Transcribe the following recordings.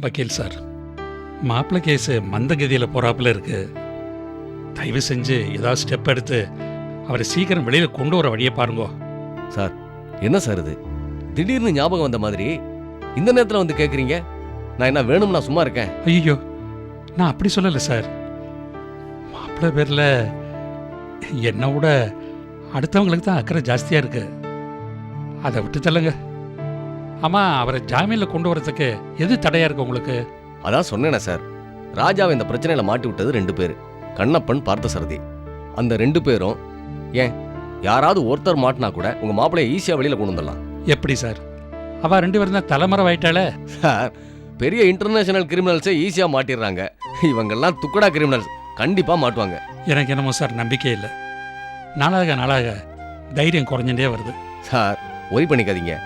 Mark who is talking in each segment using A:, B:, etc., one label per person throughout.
A: வக்கீல் சார். மாப்பிள்ளை கேஸு மந்தகதியில் போகிறாப்புல இருக்கு. தயவு செஞ்சு ஏதாவது ஸ்டெப் எடுத்து அவரை சீக்கிரம் வெளியில் கொண்டு வர வழியை பாருங்கோ.
B: சார் என்ன சார் இது? திடீர்னு ஞாபகம் வந்த மாதிரி இந்த நேரத்தில் வந்து கேட்குறீங்க நான் என்ன வேணும் நான் சும்மா இருக்கேன்.
A: ஐயோ நான் அப்படி சொல்லலை சார். மாப்பிள்ளை பேரில் என்னை விட அடுத்தவங்களுக்கு தான் அக்கறை ஜாஸ்தியாக இருக்கு. அதை விட்டு தள்ளுங்க. ஆமாம் அவரை ஜாமீனில் கொண்டு வரதுக்கு எது தடையாக இருக்கு உங்களுக்கு?
B: அதான் சொன்னேனே சார். ராஜாவை இந்த பிரச்சனையில மாட்டி விட்டது ரெண்டு பேர். கண்ணப்பன் பார்த்தசாரதி. அந்த ரெண்டு பேரும் ஏன் யாராவது ஒருத்தர் மாட்டினா கூட உங்க மாப்பிள்ளைய ஈஸியா வெளியில கொண்டு வந்துடலாம்.
A: எப்படி சார்? அவள் ரெண்டு பேரும் தான் தலைமறை ஆயிட்டாளே
B: சார் பெரிய இன்டர்நேஷனல் கிரிமினல்ஸே ஈஸியா மாட்டிடுறாங்க. இவங்கெல்லாம் துக்கடா கிரிமினல்ஸ் கண்டிப்பா மாட்டுவாங்க.
A: எனக்கு என்னமோ சார் நம்பிக்கை இல்லை. நாளாக நாளாக தைரியம் குறைஞ்சுட்டே வருது.
B: சார் ஒரி பண்ணிக்காதீங்க.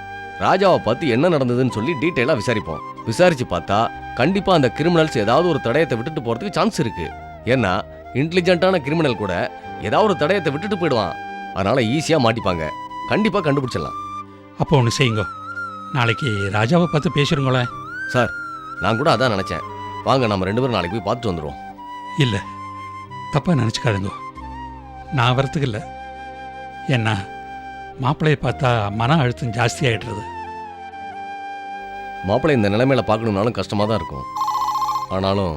B: ராஜாவை பார்த்து என்ன நடந்ததுன்னு சொல்லி டீட்டெயிலாக விசாரிப்போம். விசாரிச்சு பார்த்தா கண்டிப்பா அந்த கிரிமினல்ஸ் ஏதாவது ஒரு தடயத்தை விட்டுட்டு போறதுக்கு சான்ஸ் இருக்கு. ஏன்னா இன்டெலிஜென்ட்டான கிரிமினல் கூட ஏதாவது ஒரு தடயத்தை விட்டுட்டு போயிடுவான். அதனால ஈஸியா மாட்டிப்பாங்க. கண்டிப்பா கண்டுபிடிச்சிடலாம்.
A: அப்போ ஒன்று செய்யுங்க. நாளைக்கு ராஜாவை பார்த்து பேசிருங்களேன்
B: சார் நான் கூட அதான் நினைச்சேன். வாங்க நம்ம ரெண்டு பேரும் நாளைக்கு போய் பார்த்துட்டு வந்துடுவோம்
A: இல்லை. தப்பாக நினச்சிக்காதுங்க. நான் வரத்துக்கு இல்லை. ஏன்னா மாப்பிள்ளையை பார்த்தா மன அழுத்தம் ஜாஸ்தி ஆயிடுறது.
B: மாப்பிள்ளை இந்த நிலைமையில பார்க்கணும்னாலும் கஷ்டமா தான் இருக்கும். ஆனாலும்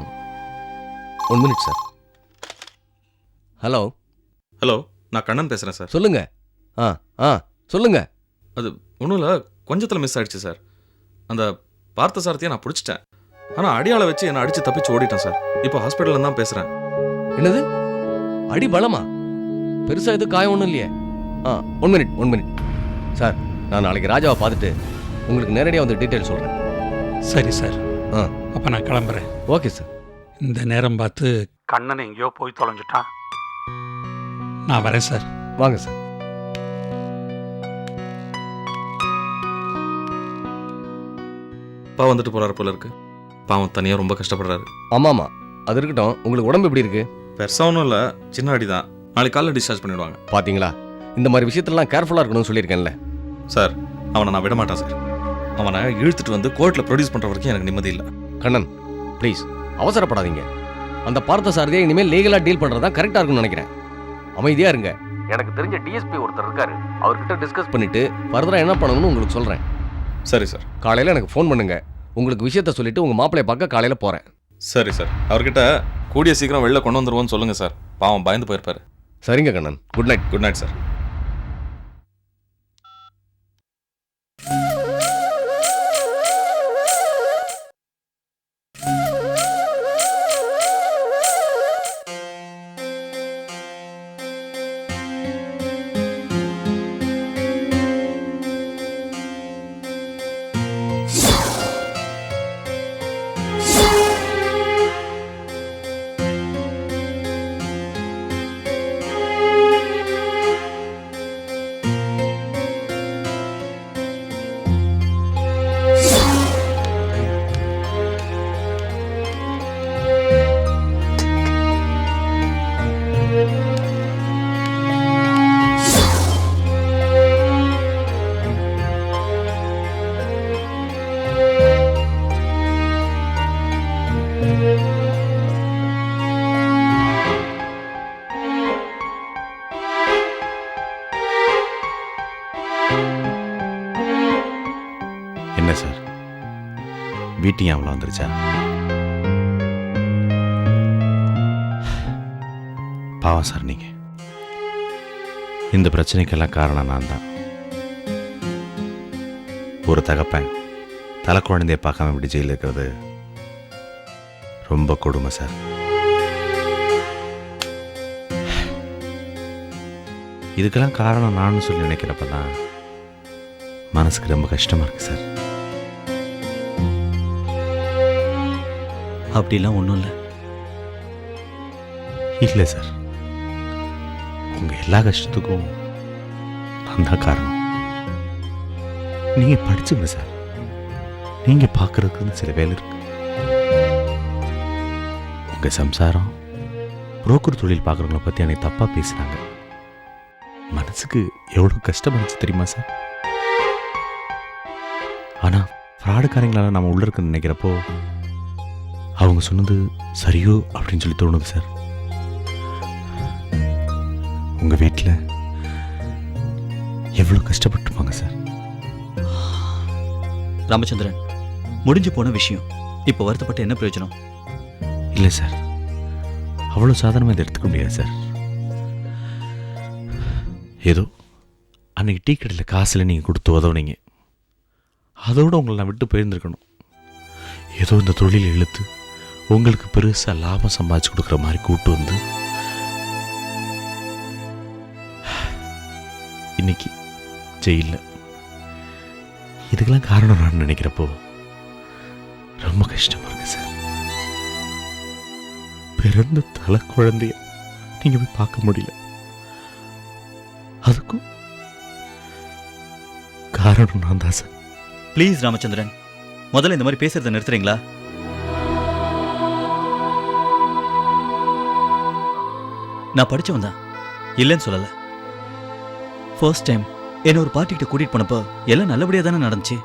B: one minute sir hello
C: hello நான் கண்ணன் பேசுகிறேன் சார்
B: சொல்லுங்க. ஆ ஆ சொல்லுங்க.
C: ஒன்றும் இல்லை கொஞ்சத்தில் மிஸ் ஆயிடுச்சு சார் அந்த பார்த்த சாரத்தையை நான் பிடிச்சிட்டேன். ஆனால் அடியாளை வச்சு என்னை அடித்து தப்பிச்சு ஓடிட்டேன் சார் இப்போ ஹாஸ்பிட்டலில் தான் பேசுகிறேன்
B: என்னது? அடி பலமா? பெருசா எதுவும் காயம் ஒன்றும் இல்லையே. ஆ one minute one minute sir நான் நாளைக்கு ராஜாவை பார்த்துட்டு உங்களுக்கு நேரடியாக வந்து டீட்டெயில் சொல்கிறேன்
A: சரி சார்
B: ஆ.
A: அப்போ நான் கிளம்புறேன்.
B: ஓகே சார்
A: இந்த நேரம் பார்த்து கண்ணன் எங்கேயோ போய் தொலைஞ்சிட்டான். நான் வரேன் சார்
B: வாங்க சார்
C: அப்பா வந்துட்டு போகிறாரு போல இருக்கு. பாவம் தனியாக ரொம்ப கஷ்டப்படுறாரு.
B: ஆமாம் ஆமாம் அது இருக்கட்டும். உங்களுக்கு உடம்பு எப்படி இருக்கு?
C: பெருசாக ஒன்றும் இல்லை. சின்ன அடி தான் நாளைக்கு காலைல டிஸ்சார்ஜ் பண்ணிடுவாங்க.
B: பாத்தீங்களா? இந்த மாதிரி விஷயத்துலலாம் கேர்ஃபுல்லாக இருக்கணும்னு சொல்லியிருக்கேன்ல.
C: சார் அவனை நான் விட மாட்டேன் சார். அவனை இழுத்துட்டு வந்து கோர்ட்டில் ப்ரொடியூஸ் பண்ணுற வரைக்கும் எனக்கு நிம்மதி இல்லை.
B: கண்ணன் ப்ளீஸ் அவசரப்படாதீங்க. அந்த பார்த்த சாரதியை இனிமேல் லீகலாக டீல் பண்ணுறது தான் கரெக்டாக இருக்கும்னு நினைக்கிறேன். அமைதியாக இருங்க. எனக்கு தெரிஞ்ச டிஎஸ்பி ஒருத்தர் இருக்காரு. அவர்கிட்ட டிஸ்கஸ் பண்ணிட்டு ஃபர்தராக என்ன பண்ணணும்னு உங்களுக்கு சொல்கிறேன்
C: சரி சார்.
B: காலையில் எனக்கு ஃபோன் பண்ணுங்க. உங்களுக்கு விஷயத்த சொல்லிட்டு உங்கள் மாப்பிளைய பார்க்க காலையில் போகிறேன்
C: சரி சார். அவர்கிட்ட கூடிய சீக்கிரம் வெளில கொண்டு வந்துருவோன்னு சொல்லுங்கள் சார். பாவம் பயந்து போயிருப்பாரு.
B: சரிங்க Kannan. Good night
C: good night sir
D: வீட்டையும் அவ்வளோ வந்துருச்சா பாவம் சார் நீங்கள் இந்த பிரச்சனைக்கெல்லாம் காரணம் நான் தான் ஒரு தகப்பேன் தலை குழந்தைய பார்க்காம இப்படி ஜெயிலில் இருக்கிறது ரொம்ப கொடுமை சார் இதுக்கெல்லாம் காரணம் நான் சொல்லி நினைக்கிறப்ப தான் மனசுக்கு ரொம்ப கஷ்டமாக இருக்குது சார் அப்படிலாம் ஒன்றும் இல்லை. இல்லை சார். உங்கள் எல்லா கஷ்டத்துக்கும் நான் தான் காரணம். நீங்கள் படிச்சுங்க சார். நீங்கள் பார்க்குறதுக்குன்னு சில வேலை இருக்கு. உங்கள் சம்சாரம் புரோக்கர் தொழில் பார்க்குறவங்கள பற்றி என்னை தப்பாக பேசுனாங்க மனசுக்கு எவ்வளோ கஷ்டம் இருந்துச்சு தெரியுமா சார்? ஆனால் ஃப்ராடுக்காரங்களால் நம்ம உள்ள இருக்குன்னு நினைக்கிறப்போ அவங்க சொன்னது சரியோ அப்படின்னு சொல்லி தோணுது சார். உங்கள் வீட்டில் எவ்வளோ கஷ்டப்பட்டுருப்பாங்க சார்?
E: ராமச்சந்திரன் முடிஞ்சு போன விஷயம். இப்போ வருத்தப்பட்டு என்ன பிரயோஜனம்?
D: இல்லை சார். அவ்வளோ சாதாரணமாக இதை எடுத்துக்க முடியாது சார். ஏதோ அன்னைக்கு டீ கடையில் காசில் நீங்கள் கொடுத்து உதவுனீங்க. அதோட உங்களை நான் விட்டு போயிருந்துருக்கணும். ஏதோ இந்த தொழில் இழுத்து உங்களுக்கு பெருசாக லாபம் சம்பாதிச்சு கொடுக்குற மாதிரி கூட்டு வந்து இன்னைக்கு ஜெயிலில். இதுக்கெல்லாம் காரணம் நான் நினைக்கிறப்போ ரொம்ப கஷ்டமாக இருக்கு சார். பிறந்த தலை குழந்தைய நீங்க போய் பார்க்க முடியல. அதுக்கும் காரணம் நான் தான் சார்.
E: ப்ளீஸ் ராமச்சந்திரன். முதல்ல இந்த மாதிரி பேசுறதை நிறுத்துறீங்களா? நான் படிச்சவன் தான். இல்லைன்னு சொல்லலை. ஃபர்ஸ்ட் டைம் என்னை ஒரு பார்ட்டிகிட்ட கூட்டிகிட்டு போனப்போ எல்லாம் நல்லபடியாக தானே நடந்துச்சு.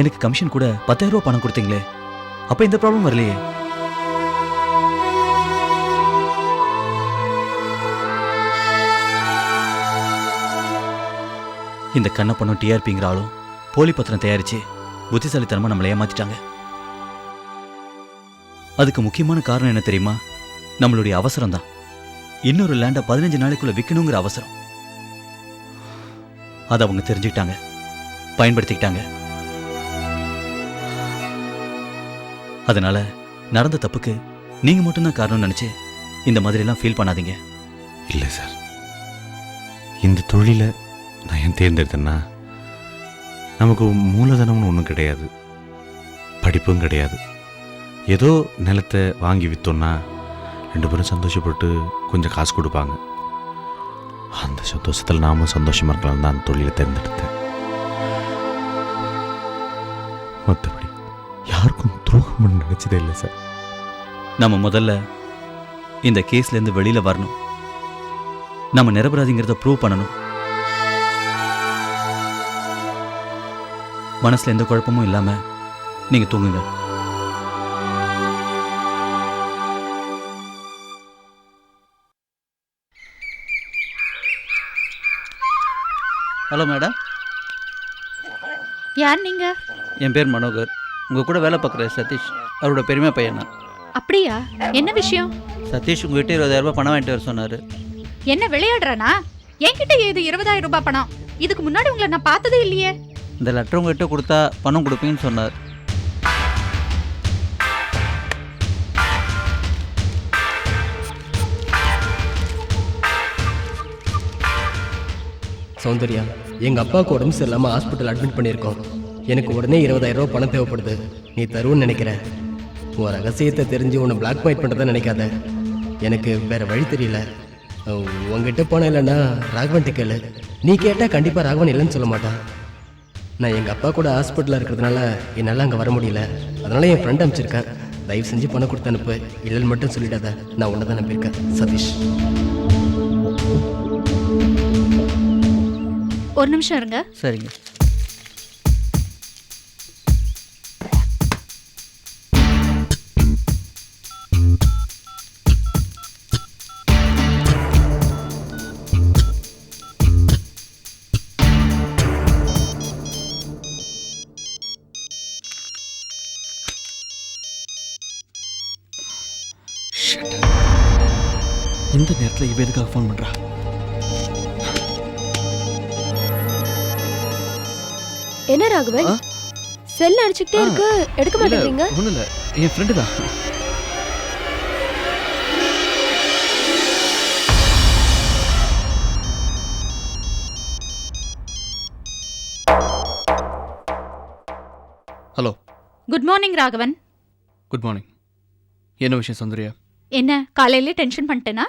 E: எனக்கு கமிஷன் கூட பத்தாயிரம் ரூபா பணம் கொடுத்தீங்களே அப்போ எந்த ப்ராப்ளம் வரலையே? இந்த கண்ணப்பனும் டிஆர்பிங்கிற ஆளும் போலி பத்திரம் தயாரித்து புத்திசாலித்தனமாக நம்மளை ஏமாத்திட்டாங்க. அதுக்கு முக்கியமான காரணம் என்ன தெரியுமா? நம்மளுடைய அவசரம் தான் இன்னொரு லேண்டை பதினஞ்சு நாளைக்குள்ள விற்கணுங்கிற அவசரம். அதை அவங்க தெரிஞ்சுக்கிட்டாங்க. பயன்படுத்திக்கிட்டாங்க. அதனால நடந்த தப்புக்கு நீங்க மட்டும்தான் காரணம்னு நினைச்சு இந்த மாதிரிலாம் ஃபீல் பண்ணாதீங்க.
D: இல்லை சார். இந்த தொழிலை நான் ஏன் தேர்ந்தெடுத்தேன்னா நமக்கு மூலதனம்னு ஒன்றும் கிடையாது. படிப்பும் கிடையாது. ஏதோ நிலத்தை வாங்கி விற்றோன்னா ரெண்டு பேரும் சந்தோஷப்பட்டு கொஞ்சம் காசு கொடுப்பாங்க. அந்த சந்தோஷத்தில் நாமும் சந்தோஷமாக இருக்கலாம் தான் அந்த தொழிலை தேர்ந்தெடுத்தேன். மற்றபடி யாருக்கும் துரோகம் நினச்சதே இல்லை சார்.
E: நம்ம முதல்ல இந்த கேஸ்லேருந்து வெளியில் வரணும். நம்ம நிரபராதிங்கிறத ப்ரூவ் பண்ணணும். மனசில் எந்த குழப்பமும் இல்லாமல் நீங்கள் தூங்குங்க.
F: Hello madam.
G: யார் நீங்க?
F: என் பேர் மனோகர். உங்கள் கூட வேலை பார்க்குற சதீஷ் அவரோட பெருமை பையன்
G: அப்படியா? என்ன விஷயம்?
F: சதீஷ் உங்ககிட்ட இருபதாயிரம் ரூபாய் பணம் வாங்கிட்டு வர சொன்னார்.
G: என்ன விளையாடுறானா? என்கிட்ட ஏது இருபதாயிரம் ரூபாய் பணம்? இதுக்கு முன்னாடி உங்களை நான் பார்த்ததே இல்லையே.
F: இந்த லெட்டர் உங்ககிட்ட கொடுத்தா பணம் கொடுப்பீங்கன்னு சொன்னார்.
H: சௌந்தர்யா எங்க அப்பாவுக்கு உடம்பு சரியில்லாம ஹாஸ்பிட்டல் அட்மிட் பண்ணியிருக்கோம். எனக்கு உடனே இருபதாயிரம் ரூபா பணம் தேவைப்படுது. நீ தருவன்னு நினைக்கிற உன் ரகசியத்தை தெரிஞ்சு உன்னை பிளாக்மெயில் பண்ணுறதா நினைக்காத. எனக்கு வேற வழி தெரியல. உங்ககிட்ட பணம் இல்லைன்னா ராகவன்ட்ட கேளு. நீ கேட்டால் கண்டிப்பாக ராகவன் இல்லைன்னு சொல்ல மாட்டான் நான் எங்கள் அப்பா கூட ஹாஸ்பிட்டலில் இருக்கிறதுனால என்னால் அங்கே வர முடியல. அதனால என் ஃப்ரெண்ட் அனுப்பிச்சிருக்கேன் தயவு செஞ்சு பணம் கொடுத்து அனுப்பு. இல்லைன்னு மட்டும் சொல்லிடாத. நான் உன்னை தான் நம்பியிருக்கேன். சதீஷ்.
G: ஒரு நிமிஷம் இருங்க.
F: சரிங்க.
H: இந்த நேரத்தில் இவ எதுக்காக ஃபோன் பண்ணுறா
I: என்ன ராகவன்? செல் அடிச்சுக்கிட்டே இருக்கு. எடுக்க மாட்டேங்கிறீங்க?
H: ஒன்றும் இல்லை என் ஃப்ரெண்டு தான். Hello
G: good morning Raghavan.
H: Good morning என்ன விஷயம் சௌந்தர்யா?
G: என்ன காலையிலே டென்ஷன் பண்ணிட்டேனா?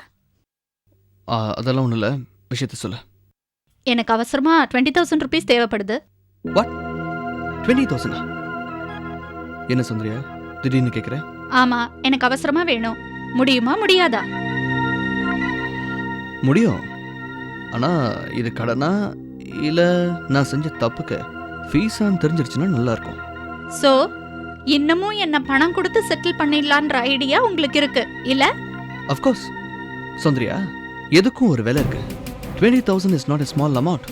H: ஆ, அதெல்லாம் ஒன்றும் இல்லை விஷயத்த சொல்ல.
G: எனக்கு அவசரமா டுவெண்ட்டி தௌசண்ட் ருபீஸ் தேவைப்படுது.
H: டுவெண்ட்டி தௌசண்டா என்ன சௌந்தர்யா? திடீர்னு கேட்குறேன்
G: ஆமா எனக்கு அவசரமா வேணும். முடியுமா முடியாதா?
H: முடியும். ஆனால் இது கடனா? இல்லை நான் செஞ்ச தப்புக்கு ஃபீஸான்னு தெரிஞ்சிருச்சுன்னா நல்லாயிருக்கும்
G: சோ இன்னமும் என்ன பணம் கொடுத்து செட்டில் பண்ணிடலான்ற ஐடியா உங்களுக்கு இருக்கு இல்ல?
J: அஃப்கோர்ஸ் சுந்தரியா எதுக்கும் ஒரு விலை இருக்கு? Twenty thousand is not a small amount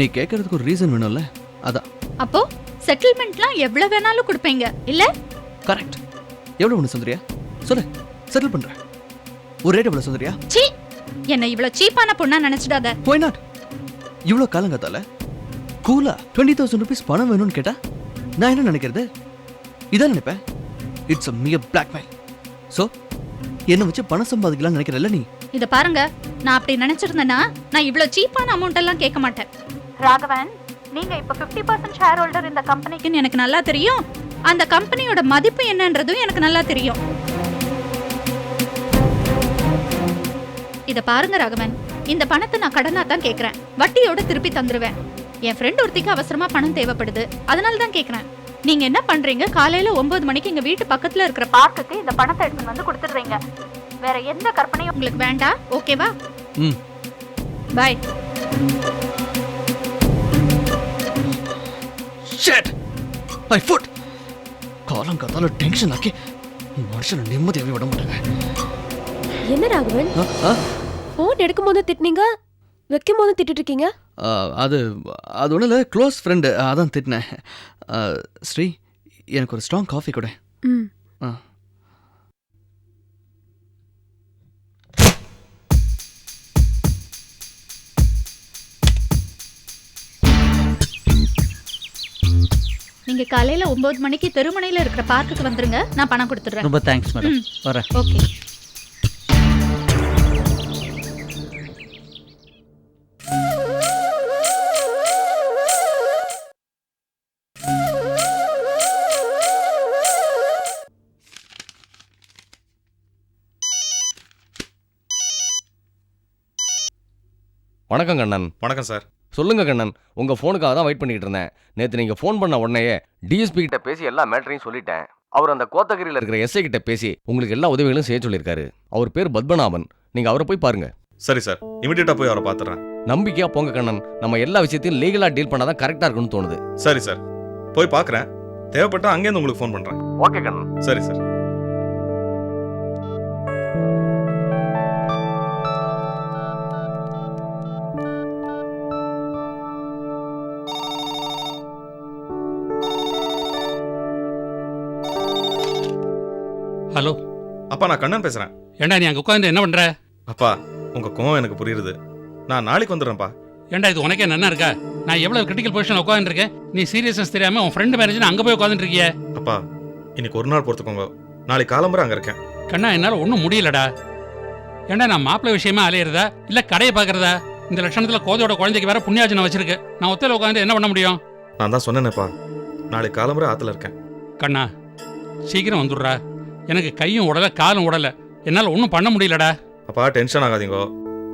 J: நீ கேட்கறதுக்கு ஒரு ரீசன் வேணும்ல? அதான்
G: அப்போ செட்டில்மெண்ட்லாம் எவ்வளவு வேணாலும் கொடுப்பீங்க இல்ல?
J: கரெக்ட் எவ்வளோ ஒன்று சுந்தரியா? சொல்லு. செட்டில் பண்ணுறேன் ஒரு ரேட் எவ்வளோ சுந்தரியா?
G: சீ என்ன இவ்வளவு சீப்பான பொண்ணா நினைச்சிடாத.
J: போய் நாட் இவ்வளோ காலங்காத்தால கூலா டுவெண்ட்டி தௌசண்ட் ருபீஸ் பணம் வேணும்னு கேட்டா நான் என்ன நினைக்கிறது? இதான் நினைப்பேன். It's a mere blackmail so என்னை வச்சு பணம் சம்பாதிக்கலாம்னு நினைக்கிறல்ல நீ?
G: இத பாருங்க. நான் அப்படி நினைச்சிருந்தேன்னா நான் இவ்வளவு சீப்பான அமௌண்ட் எல்லாம் கேட்க மாட்டேன். ராகவன் நீங்க இப்ப 50% பர்சன்ட் ஷேர் ஹோல்டர் இந்த கம்பெனிக்குன்னு எனக்கு நல்லா தெரியும். அந்த கம்பெனியோட மதிப்பு என்னன்றதும் எனக்கு நல்லா தெரியும். இத பாருங்க ராகவன். இந்த பணத்தை நான் கடனா தான் கேக்குறேன். வட்டியோட திருப்பி தந்துருவேன். என் ஃப்ரெண்ட் ஒருத்திக்கு அவசரமா பணம் தேவைப்படுது. அதனால தான் கேக்குறேன். நீங்க என்ன பண்றீங்க? காலையில ஒன்பது மணிக்கு எங்க வீட்டு பக்கத்துல இருக்கிற பார்க்குக்கு இந்த பணத்தை எடுத்துட்டு வந்து கொடுத்துடுறீங்க. வேற எந்த கற்பனையும் உங்களுக்கு வேண்டாம் ஓகேவா?
J: ம்.
G: பாய்
J: ஷேட் மை ஃபுட் காலங்காத்தால டென்ஷன் ஆக்கி மனுஷனை நிம்மதியாகவே விட மாட்டாங்க
I: என்ன ராகவன்? ஃபோன் எடுக்கும் போது திட்டினீங்க? வைக்கும் போது திட்டிட்டு இருக்கீங்க
J: அது அது ஒன்றும் இல்லை க்ளோஸ் ஃப்ரெண்டு அதான் திட்டினேன். ஸ்ரீ எனக்கு ஒரு ஸ்ட்ராங் காஃபி கொடு.
I: ம்.
J: ஆ.
G: நீங்க காலையில ஒன்பது மணிக்கு தெருமனையில இருக்கிற பார்க்குக்கு வந்துருங்க. நான் பணம் கொடுத்துடுறேன்.
F: ரொம்ப தேங்க்ஸ் மேடம்
G: ம்.
F: வரேன்
G: ஓகே.
B: வணக்கம் கண்ணன்
C: வணக்கம் சார்.
B: சொல்லுங்க கண்ணன் உங்க ஃபோனுக்காக தான் வெயிட் பண்ணிட்டு இருந்தேன். நேத்து நீங்க ஃபோன் பண்ண உடனேயே டிஎஸ்பி கிட்ட பேசி எல்லா மேட்டரையும் சொல்லிட்டேன். அவர் அந்த கோத்தகிரியில் இருக்கிற எஸ்ஐ கிட்ட பேசி உங்களுக்கு எல்லா உதவிகளும் செய்ய சொல்லியிருக்காரு. அவர் பேர் பத்மநாபன். நீங்க அவரை போய் பாருங்க.
C: சரி சார் இமிடியேட்டாக போய் அவரை பார்த்துறேன்
B: நம்பிக்கையா போங்க கண்ணன். நம்ம எல்லா விஷயத்தையும் லீகலா டீல் பண்ணாதான் கரெக்டா இருக்கும்னு தோணுது.
C: சரி சார் போய் பார்க்குறேன் தேவைப்பட்டா அங்கேருந்து உங்களுக்கு ஃபோன் பண்ணுறேன்
B: ஓகே கண்ணன்.
C: சரி சார்.
A: ஹலோ.
C: அப்பா நான் கண்ணன் பேசுகிறேன்
A: ஏண்டா நீ அங்கே உட்காந்து என்ன பண்ற?
C: அப்பா உங்கள் கோவம் எனக்கு புரியுது. நான் நாளைக்கு வந்துடுறேன்ப்பா.
A: ஏண்டா இது உனக்கே நன்னா இருக்கா? நான் எவ்வளவு கிரிட்டிக்கல் பொசிஷன் உட்காந்துருக்கேன் நீ சீரியஸ்னஸ் தெரியாம உன் ஃப்ரெண்டு மேரேஜ் அங்கே போய் உட்காந்துட்டு இருக்கிய.
C: அப்பா இன்னைக்கு ஒரு நாள் பொறுத்துக்கோங்க. நாளைக்கு காலம்புற அங்கே இருக்கேன்.
A: கண்ணா என்னால் ஒன்றும் முடியலடா. ஏண்டா நான் மாப்பிள்ளை விஷயமா அலையிறதா? இல்லை கடையை பார்க்கறதா? இந்த லட்சணத்தில் கோதையோட குழந்தைக்கு வேற புண்ணியாஜனம் வச்சிருக்கு. நான் ஒத்தையில் உட்காந்து என்ன பண்ண முடியும்?
C: நான் தான் சொன்னேனேப்பா. நாளைக்கு காலம்புற ஆற்றுல இருக்கேன்.
A: கண்ணா சீக்கிரம் வந்துடுறா. எனக்கு கையும் உடல காலும் உடல. என்னால் ஒன்றும் பண்ண முடியலடா.
C: அப்பா டென்ஷன் ஆகாதீங்கோ.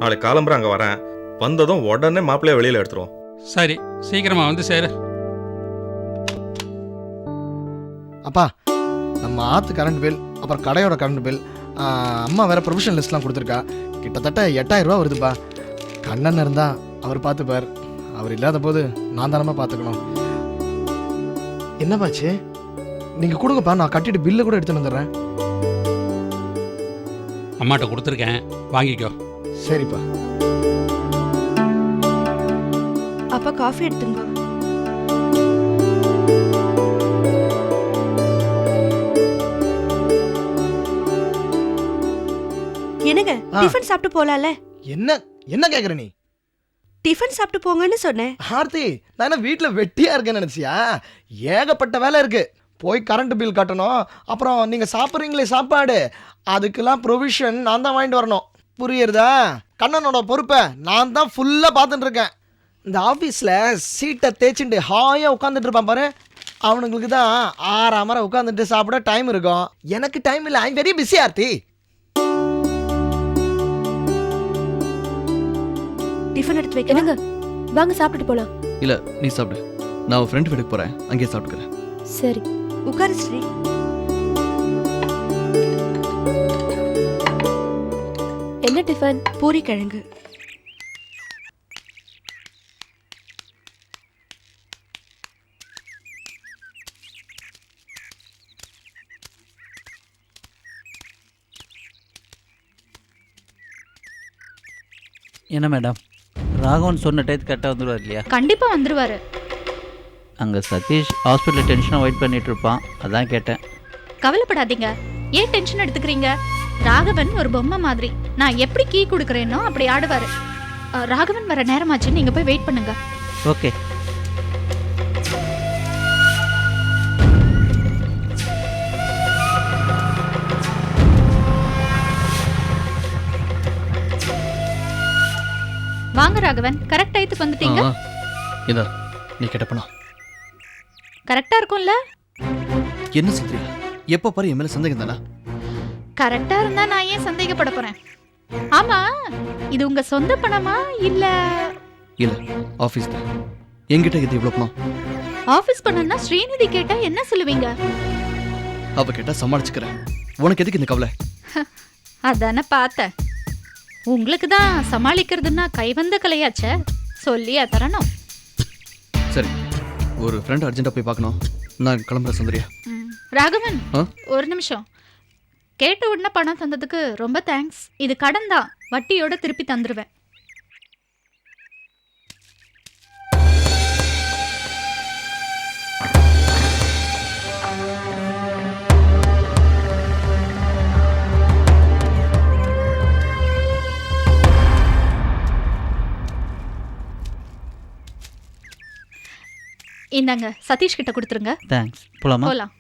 C: நாளைக்கு காலம்புற அங்கே வரேன். வந்ததும் உடனே மாப்பிள்ளைய வெளியில் எடுத்துருவோம்.
A: சரி சீக்கிரமா வந்து சேரு.
K: அப்பா நம்ம ஆற்று கரண்ட் பில் அப்புறம் கடையோட கரண்ட் பில் அம்மா வேற ப்ரொவிஷன் லிஸ்ட்லாம் கொடுத்துருக்கா. கிட்டத்தட்ட எட்டாயிரம் ரூபா வருதுப்பா. கண்ணன் இருந்தா அவர் பார்த்துப்பார். அவர் இல்லாத போது நான் தானமா பார்த்துக்கணும். என்னப்பாச்சு நீங்கள் கொடுங்கப்பா நான் கட்டிட்டு பில்லு கூட எடுத்துன்னு வந்துடுறேன்.
A: அம்மாட்ட கொடுத்துருக்கேன். வாங்கிக்கோ.
K: சரிப்பா.
I: அப்பா காஃபி எடுத்துங்க.
L: என்னங்க
K: ஆ.
L: டிஃபன் சாப்பிட்டு போலாம்ல
K: என்ன என்ன கேட்குற நீ?
L: டிஃபன் சாப்பிட்டு போங்கன்னு சொன்னேன்.
K: ஆர்த்தி நான் என்ன வீட்டில் வெட்டியாக இருக்கேன்னு நினச்சியா? ஏகப்பட்ட வேலை இருக்கு. போய் கரண்ட் பில் கட்டணும். அப்புறம் நீங்கள் சாப்பிட்றீங்களே சாப்பாடு. அதுக்கெல்லாம் ப்ரொவிஷன் நான் தான் வாங்கிட்டு வரணும். புரியுறதா? கண்ணனோட பொறுப்பை நான் தான் ஃபுல்லாக பார்த்துட்டு இருக்கேன். இந்த ஆஃபீஸில் சீட்டை தேய்ச்சிட்டு ஹாயாக உட்காந்துட்டு இருப்பான் பாரு. அவனுங்களுக்கு தான் ஆறாமரை உட்காந்துட்டு சாப்பிட டைம் இருக்கும். எனக்கு டைம் இல்லை. I'm very busy Aarti.
L: Tiffin எடுத்து வைக்க
I: என்னங்க? வாங்க சாப்பிட்டுட்டு போலாம்.
J: இல்லை நீ சாப்பிடு. நான் உன் ஃப்ரெண்ட் வீட்டுக்கு போகிறேன் அங்கேயே சாப்பிட்டுக்கிறேன்.
I: சரி.
L: உட்காரு ஸ்ரீ.
I: என்ன டிஃபன்
L: பூரி கிழங்கு.
F: என்ன மேடம் ராகவன் சொன்ன டயத்து கரெக்டாக வந்துருவார் இல்லையா?
G: கண்டிப்பா வந்துருவாரு.
F: அங்கே சதீஷ் ஹாஸ்பிட்டலில் டென்ஷனாக வெயிட் பண்ணிட்டு இருப்பான் அதான் கேட்டேன்.
G: கவலைப்படாதீங்க. ஏன் டென்ஷன் எடுத்துக்கிறீங்க? ராகவன் ஒரு பொம்மை மாதிரி. நான் எப்படி கீ கொடுக்குறேனோ அப்படி ஆடுவாரு. ராகவன் வர நேரமாச்சு நீங்க போய் வெயிட் பண்ணுங்க.
F: ஓகே.
G: வாங்க ராகவன். கரெக்ட் டயத்துக்கு வந்துட்டீங்க.
J: இதா நீ கேட்ட பணம்
G: கரெக்டா இருக்கும்ல?
J: என்ன சொல்றியா எப்போ பாரு என் மேல சந்தேகம் தானா?
G: கரெக்டா இருந்தா நான் ஏன் சந்தேகப்பட போறேன்? ஆமா இது உங்க சொந்த பணமா இல்ல
J: இல்ல ஆஃபீஸ் தான். என்கிட்ட இது இவ்வளோ பணம்?
G: ஆபீஸ் பணம்னா ஸ்ரீநிதி கேட்டா என்ன சொல்லுவீங்க?
J: அவ கேட்டா சமாளிச்சுக்கிறேன். உனக்கு எதுக்கு இந்த கவலை?
G: அதானே பார்த்தேன் உங்களுக்கு தான் சமாளிக்கிறதுன்னா கைவந்த கலையாச்சே. சொல்லியா தரணும்.
J: ஒரு ஃப்ரெண்ட் அர்ஜென்ட்டாக போய் பார்க்கணும். நான் கிளம்புறேன் சுந்தரியா.
G: ராகவன்
J: ஆ?
G: ஒரு நிமிஷம். கேட்ட உடனே பணம் தந்ததுக்கு ரொம்ப தேங்க்ஸ் இது கடன் தான். வட்டியோட திருப்பி தந்துருவேன். இந்தாங்க சதீஷ் கிட்ட கொடுத்துருங்க.
F: தேங்க்ஸ் போலாமா?
G: போலாம்.